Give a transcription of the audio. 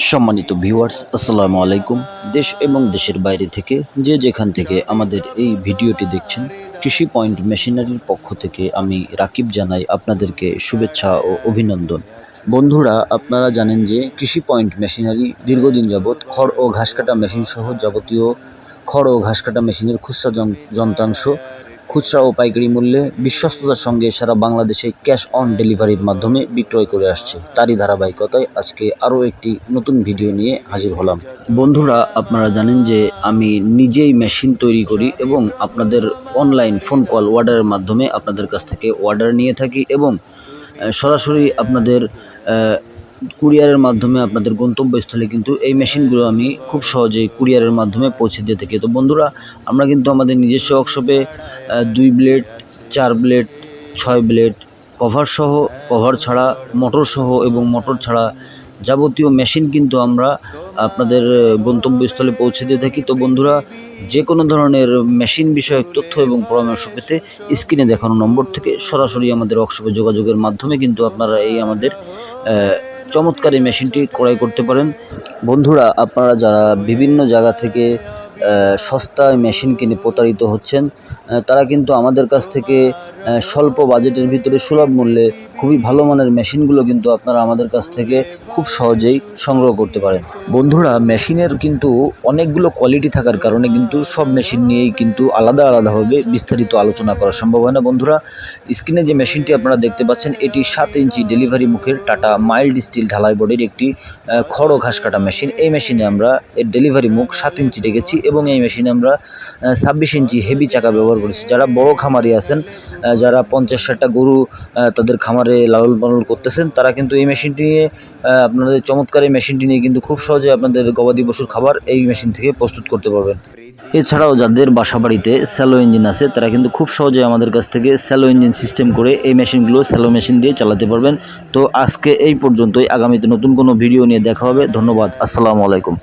সম্মানিত ভিউয়ার্স আসসালামু আলাইকুম। দেশ এবং দেশের বাইরে থেকে যে যেখান থেকে আমাদের এই ভিডিওটি দেখছেন, কৃষি পয়েন্ট মেশিনারির পক্ষ থেকে আমি রাকিব জানাই আপনাদেরকে শুভেচ্ছা ও অভিনন্দন। বন্ধুরা, আপনারা জানেন যে কৃষি পয়েন্ট মেশিনারি দীর্ঘদিন যাবৎ খড় ও ঘাস কাটা মেশিন সহ যাবতীয় খড় ও ঘাস কাটা মেশিনের খুচরা যন- যন্ত্রাংশ খুচরা ও পাইকারি মূল্যে বিশ্বস্ততার সঙ্গে সারা বাংলাদেশে ক্যাশ অন ডেলিভারির মাধ্যমে বিক্রয় করে আসছে। তারই ধারাবাহিকতায় আজকে আরও একটি নতুন ভিডিও নিয়ে হাজির হলাম। বন্ধুরা, আপনারা জানেন যে আমি নিজেই মেশিন তৈরি করি এবং আপনাদের অনলাইন ফোন কল অর্ডারের মাধ্যমে আপনাদের কাছ থেকে অর্ডার নিয়ে থাকি এবং সরাসরি আপনাদের কুরিয়ারের মাধ্যমে আপনাদের গন্তব্যস্থলে কিন্তু এই মেশিনগুলো আমি খুব সহজেই কুরিয়ারের মাধ্যমে পৌঁছে দিয়ে থাকি। তো বন্ধুরা, আমরা কিন্তু আমাদের নিজস্ব ওয়ার্কশপে দুই ব্লেড, চার ব্লেড, ছয় ব্লেড, কভার সহ, কভার ছাড়া, মোটর সহ এবং মোটর ছাড়া যাবতীয় মেশিন কিন্তু আমরা আপনাদের গন্তব্যস্থলে পৌঁছে দিয়ে থাকি। তো বন্ধুরা যে কোনো ধরনের মেশিন বিষয়ক তথ্য এবং পরামর্শ পেতে স্ক্রিনে দেখানো নম্বর থেকে সরাসরি আমাদের ওয়ার্কশপে যোগাযোগের মাধ্যমে কিন্তু আপনারা এই আমাদের চমৎকার এই মেশিনটি ক্রয় করতে পারেন। বন্ধুরা, আপনারা যারা বিভিন্ন জায়গা থেকে সস্তায় মেশিন কিনে প্রতারিত হচ্ছেন তারা কিন্তু আমাদের কাছ থেকে স্বল্প বাজেটের ভিতরে সুলভ মূল্যে খুবই ভালো মানের মেশিনগুলো কিন্তু আপনারা আমাদের কাছ থেকে খুব সহজেই সংগ্রহ করতে পারেন। বন্ধুরা, মেশিনের কিন্তু অনেকগুলো কোয়ালিটি থাকার কারণে কিন্তু সব মেশিন নিয়েই কিন্তু আলাদা আলাদাভাবে বিস্তারিত আলোচনা করা সম্ভব হয় না। বন্ধুরা, স্ক্রিনে যে মেশিনটি আপনারা দেখতে পাচ্ছেন, এটি সাত ইঞ্চি ডেলিভারি মুখের টাটা মাইল্ড স্টিল ঢালাই বোর্ডের একটি খড় ঘাস কাটা মেশিন। এই মেশিনে আমরা এর ডেলিভারি মুখ সাত ইঞ্চি রেখেছি এবং এই মেশিনে আমরা ছাব্বিশ ইঞ্চি হেভি চাকা ব্যবহার করেছি। যারা বড় খামারি আছেন যারা পঞ্চাশ ষাটটা গরু তাদের খামারে লালন পালন করতেছেন, তারা কিন্তু এই মেশিনটি নিয়ে আপনাদের চমৎকার এই মেশিনটি নিয়ে কিন্তু খুব সহজে আপনাদের গবাদি পশুর খাবার এই মেশিন থেকে প্রস্তুত করতে পারবেন। এছাড়াও যাদের বাসা বাড়িতে স্যালো ইঞ্জিন আছে, তারা কিন্তু খুব সহজে আমাদের কাছ থেকে স্যালো ইঞ্জিন সিস্টেম করে এই মেশিনগুলো স্যালো মেশিন দিয়ে চালাতে পারবেন। তো আজকে এই পর্যন্তই, আগামীতে নতুন কোনো ভিডিও নিয়ে দেখা হবে। ধন্যবাদ, আসসালামু আলাইকুম।